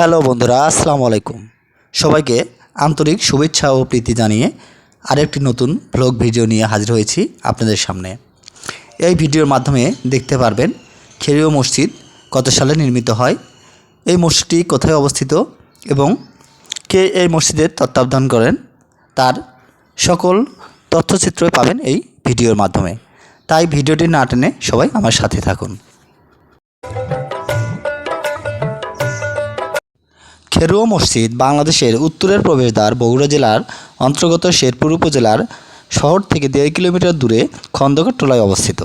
Hello বন্ধুরা, আসসালামু আলাইকুম। সবাইকে আন্তরিক শুভেচ্ছা ও প্রীতি জানিয়ে আরেকটি নতুন ব্লগ ভিডিও নিয়ে হাজির হয়েছি আপনাদের সামনে। এই ভিডিওর মাধ্যমে দেখতে পারবেন খেরিও মসজিদ কত সালে নির্মিত হয়, এই মসজিদটি কোথায় অবস্থিত এবং কে এই মসজিদের তত্ত্বাবধান করেন, তার সকল তথ্যচিত্র পাবেন এই ভিডিওর মাধ্যমে। তাই ভিডিওটি না টেনে সবাই আমার সাথে থাকুন। খেরুয়া মসজিদ বাংলাদেশের উত্তরের প্রবেশদ্বার বগুড়া জেলার অন্তর্গত শেরপুর উপজেলার শহর থেকে দেড় কিলোমিটার দূরে খন্দকার টোলায় অবস্থিত।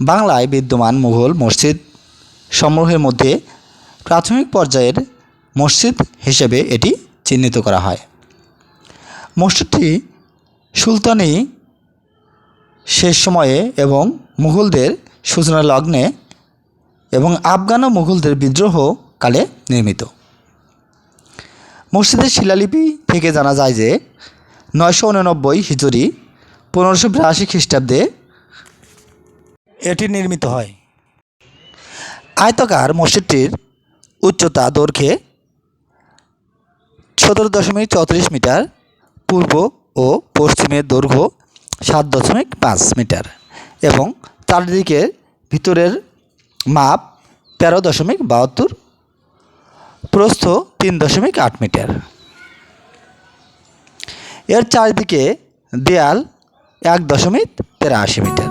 বাংলায় বিদ্যমান মুঘল মসজিদ সমূহের মধ্যে প্রাথমিক পর্যায়ের মসজিদ হিসেবে এটি চিহ্নিত করা হয়। মসজিদটি সুলতানি শেষ সময়ে এবং মুঘলদের সূচনা লগ্নে এবং আফগান ও মুঘলদের বিদ্রোহ কালে নির্মিত। মসজিদের শিলালিপি থেকে জানা যায় যে নয়শো উননব্বই হিজরি পনেরোশো বিরাশি খ্রিস্টাব্দে এটি নির্মিত হয়। আয়তকার মসজিদটির উচ্চতা দৈর্ঘ্যে সতেরো দশমিক চৌত্রিশ মিটার, পূর্ব ও পশ্চিমের দৈর্ঘ্য সাত দশমিক পাঁচ মিটার এবং চারদিকের ভিতরের মাপ তেরো দশমিক বাহাত্তর প্রস্থ তিন দশমিক আট মিটার। এর চারদিকে দেয়াল এক দশমিক তেরাশি মিটার।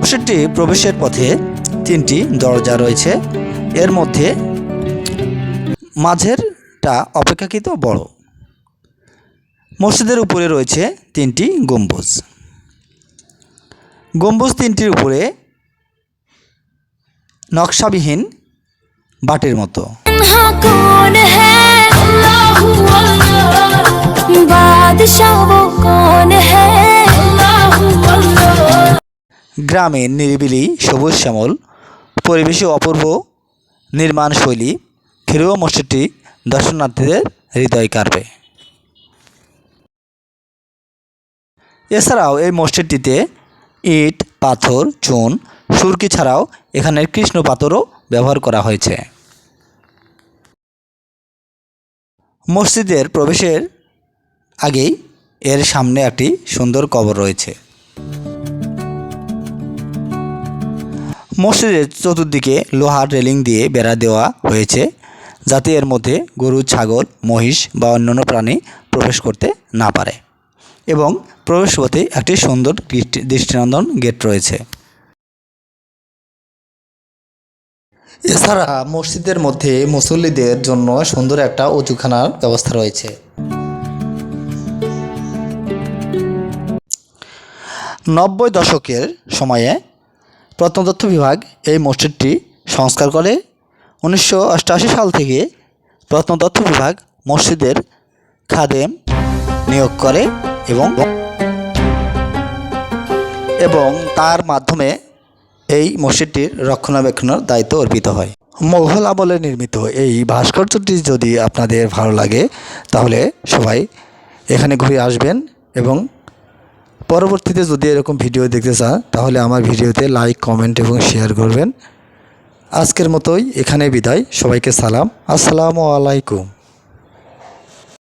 মসজিদটি প্রবেশের পথে তিনটি দরজা রয়েছে। এর মধ্যে মাঝেরটা অপেক্ষাকৃত বড়। মসজিদের উপরে রয়েছে তিনটি গম্বুজ। গম্বুজ তিনটির উপরে নকশাবিহীন বাটির মতো। গ্রামের নিরিবিলি সবুজ শ্যামল পরিবেশে অপূর্ব নির্মাণ শৈলী ফিরুয়া মসজিদটি দর্শনার্থীদের হৃদয় কাড়বে। এছাড়াও এই মসজিদটিতে ইট পাথর চুন সুরকি ছাড়াও এখানের কৃষ্ণ পাথরও ব্যবহার করা হয়েছে। মসজিদের প্রবেশের আগেই এর সামনে একটি সুন্দর কবর রয়েছে। মসজিদের চতুর্দিকে লোহার রেলিং দিয়ে বেড়া দেওয়া হয়েছে, যাতে এর মধ্যে গরু, ছাগল, মহিষ বা অন্যান্য প্রাণী প্রবেশ করতে না পারে। এবং প্রবেশপথে একটি সুন্দর দৃষ্টি- দৃষ্টিনন্দন গেট রয়েছে। এছাড়া মসজিদের মধ্যে মুসল্লিদের জন্য সুন্দর একটা উঁচুখানার ব্যবস্থা রয়েছে। নব্বই দশকের সময়ে প্রত্নতত্ত্ব বিভাগ এই মসজিদটি সংস্কার করে। উনিশশো অষ্টআশি সাল থেকে প্রত্নতত্ত্ব বিভাগ মসজিদের খাদেম নিয়োগ করে এবং এবং তার মাধ্যমে এই মসজিদটির রক্ষণাবেক্ষণের দায়িত্ব অর্পিত হয়। মোঘল আমলে নির্মিত এই ভাস্কর্যটি যদি আপনাদের ভালো লাগে, তাহলে সবাই এখানে ঘুরে আসবেন এবং পরবর্তীতে যদি এরকম ভিডিও দেখতে চান, তাহলে আমার ভিডিওতে লাইক, কমেন্ট এবং শেয়ার করবেন। আজকের মতোই এখানে বিদায়। সবাইকে সালাম। আসসালামু আলাইকুম।